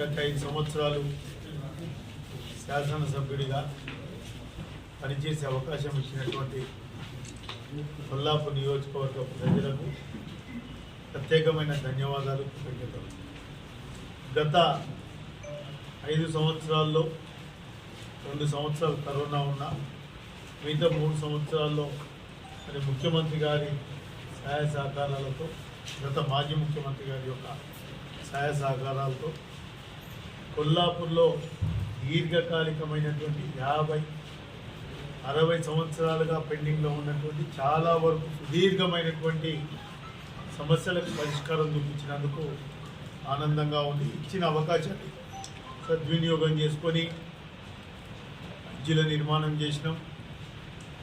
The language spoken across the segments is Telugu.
గత ఐదు సంవత్సరాలు శాసనసభ్యుడిగా పనిచేసే అవకాశం ఇచ్చినటువంటి కొల్లాపూర్ నియోజకవర్గ ప్రజలకు ప్రత్యేకమైన ధన్యవాదాలు కృతజ్ఞతలు. గత ఐదు సంవత్సరాల్లో రెండు సంవత్సరాలు కరోనా ఉన్నా మిగతా మూడు సంవత్సరాల్లో మరి ముఖ్యమంత్రి గారి సహాయ సహకారాలతో గత మాజీ ముఖ్యమంత్రి గారి యొక్క సహాయ సహకారాలతో కొల్లాపూర్లో దీర్ఘకాలికమైనటువంటి యాభై అరవై సంవత్సరాలుగా పెండింగ్లో ఉన్నటువంటి చాలా వరకు సుదీర్ఘమైనటువంటి సమస్యలకు పరిష్కారం చూపించినందుకు ఆనందంగా ఉంది. ఇచ్చిన అవకాశాన్ని సద్వినియోగం చేసుకొని బ్రిడ్జిల నిర్మాణం చేసినాం.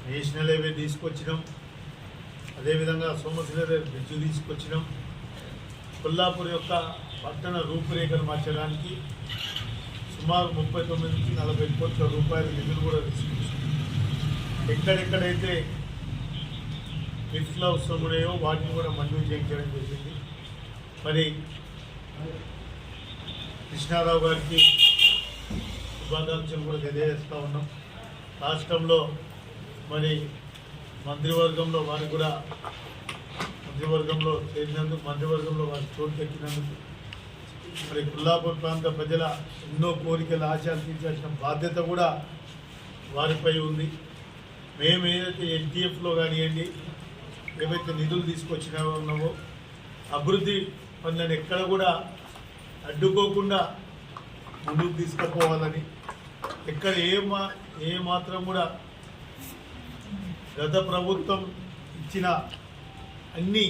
నేషనల్ హైవే తీసుకొచ్చినాం. అదేవిధంగా సోమశిల బ్రిడ్జ్ తీసుకొచ్చినాం. కొల్లాపూర్ యొక్క పట్టణ రూపురేఖలు మార్చడానికి సుమారు ముప్పై తొమ్మిది నుంచి నలభై కోట్ల రూపాయల నిధులు కూడా తీసుకొచ్చాం ఎక్కడెక్కడైతే లిఫ్ట్లు అవసరం ఉన్నాయో వాటిని కూడా మంజూరు చేయించడం జరిగింది. మరి కృష్ణారావు గారికి శుభాకాంక్షలు కూడా తెలియజేస్తూ ఉన్నాం. రాష్ట్రంలో మరి మంత్రివర్గంలో వారికి కూడా మంత్రివర్గంలో చేరినందుకు మంత్రివర్గంలో వారికి చోటు ఎక్కినందుకు మరి కొల్లాపూర్ ప్రాంత ప్రజల ఎన్నో కోరికలు ఆశలు తీర్చాల్సిన బాధ్యత కూడా వారిపై ఉంది. మేము ఏదైతే ఎన్టీఎఫ్లో కానివ్వండి ఏవైతే నిధులు తీసుకొచ్చినా ఉన్నామో అభివృద్ధి పనులను ఎక్కడ కూడా అడ్డుకోకుండా ముందుకు తీసుకుపోవాలని ఎక్కడ ఏ మా ఏ మాత్రం కూడా గత ప్రభుత్వం ఇచ్చిన అన్ని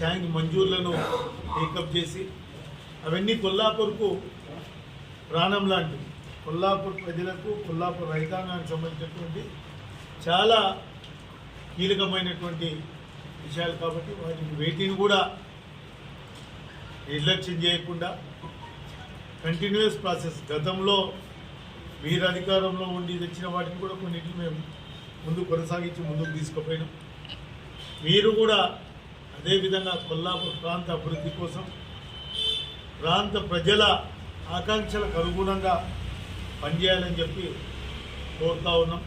ట్యాంక్ మంజూర్లను టేకప్ చేసి అవన్నీ కొల్లాపూర్కు ప్రాణం లాంటివి. కొల్లాపూర్ ప్రజలకు కొల్లాపూర్ రైతాంగానికి సంబంధించినటువంటి చాలా కీలకమైనటువంటి విషయాలు కాబట్టి వాటిని వేటిని కూడా నిర్లక్ష్యం చేయకుండా కంటిన్యూస్ ప్రాసెస్ గతంలో మీరు అధికారంలో ఉండి తెచ్చిన వాటిని కూడా కొన్నిటిని మేము ముందు కొనసాగించి ముందుకు తీసుకుపోయినాం. మీరు కూడా అదేవిధంగా కొల్లాపూర్ ప్రాంత అభివృద్ధి కోసం ప్రాంత ప్రజల ఆకాంక్షలకు అనుగుణంగా పనిచేయాలని చెప్పి కోరుతా ఉన్నాం.